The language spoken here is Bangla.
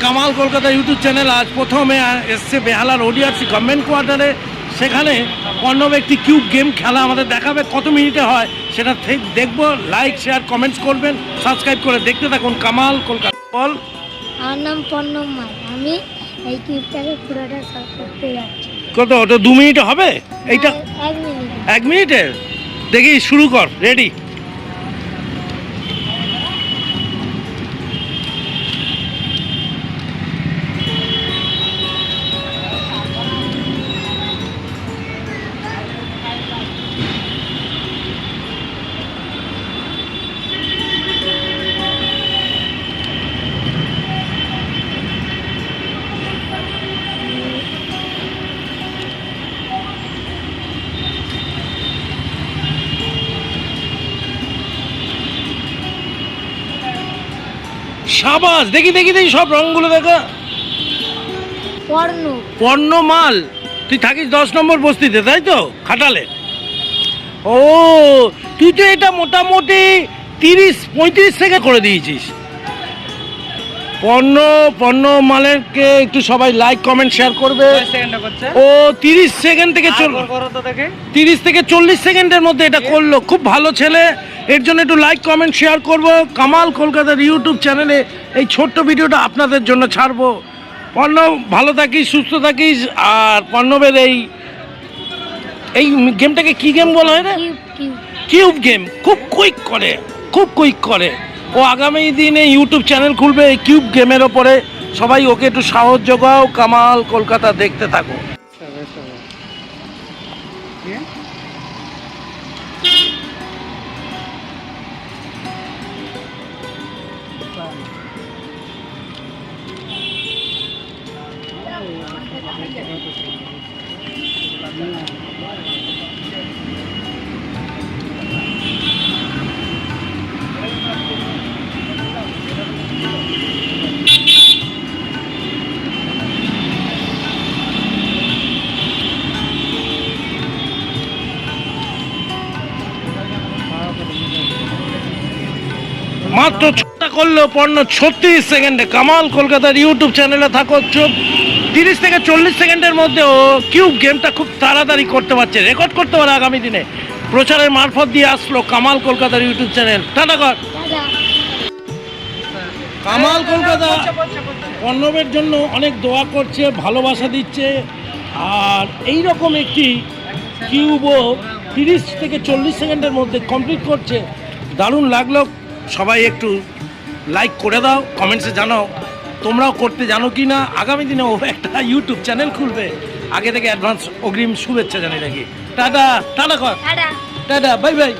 কামাল কলকাতা ইউটিউব চ্যানেল আজ প্রথমে এসছে বেহালার ওডিআরসি গভর্নমেন্ট কোয়ার্টারে সেখানে পর্ণব একটি কিউব গেম খেলা আমাদের দেখাবে কত মিনিটে হয় সেটা ঠিক দেখব। লাইক শেয়ার কমেন্টস করবেন সাবস্ক্রাইব করে দেখতে থাকুন কামাল কলকাতা। বল। আমার নাম মাল। আমি এই কিপটাকে পুরোটা সলভ করতে যাচ্ছি। কত ওটা দু মিনিটে হবে? এইটা এক- এক মিনিট। এক মিনিটে? দেখি শুরু কর রেডি সাবাস দেখি দেখি দেখি সব রঙগুলো দেখা। পর্ণ। পণ্য মাল তুই থাকিস দশ নম্বর বস্তিতে তাই তো? খাটালে। ও তুই তো এটা মোটামুটি তিরিশ পঁয়ত্রিশ থেকে করে দিয়েছিস। পণ্য পণ্য মালেরকে একটু সবাই লাইক কমেন্ট শেয়ার করবে। ও তিরিশ সেকেন্ড থেকে চল আর করো তো দেখে। তিরিশ থেকে চল্লিশ সেকেন্ডের মধ্যে এটা করল। খুব ভালো ছেলে। এর জন্য একটু লাইক কমেন্ট শেয়ার করব। কামাল কলকাতার ইউটিউব চ্যানেলে এই ছোট্ট ভিডিওটা আপনাদের জন্য ছাড়বো। পর্ণব ভালো থাকিস সুস্থ থাকিস আর পর্ণবের এই এই গেমটাকে কি গেম বলা হয় রে? কিউব গেম খুব কুইক করে খুব কুইক করে। ও আগামী দিনে ইউটিউব চ্যানেল খুলবে এই কিউব গেমের ওপরে। সবাই ওকে একটু সাহস যোগাও কামাল কলকাতা দেখতে থাকো। মাত্র ছটা করল পণ্য ছত্রিশ সেকেন্ডে। কামাল কলকাতার ইউটিউব চ্যানেলে থাকো চোখ তিরিশ থেকে চল্লিশ সেকেন্ডের মধ্যে ও কিউব গেমটা খুব তাড়াতাড়ি করতে পারছে রেকর্ড করতে পারে আগামী দিনে। প্রচারের মারফত দিয়ে আসলো কামাল কলকাতার ইউটিউব চ্যানেল টাটা কর। কামাল কলকাতা পর্ণবের জন্য অনেক দোয়া করছে ভালোবাসা দিচ্ছে। আর এই রকম একটি কিউবও তিরিশ থেকে চল্লিশ সেকেন্ডের মধ্যে কমপ্লিট করছে। দারুণ লাগল। সবাই একটু লাইক করে দাও কমেন্টসে জানাও তোমরাও করতে জানো কি না? আগামী দিনে ও একটা ইউটিউব চ্যানেল খুলবে। আগে থেকে অ্যাডভান্স অগ্রিম শুভেচ্ছা জানিয়ে রাখি। টাটা টাটা কর। টাটা। Bye bye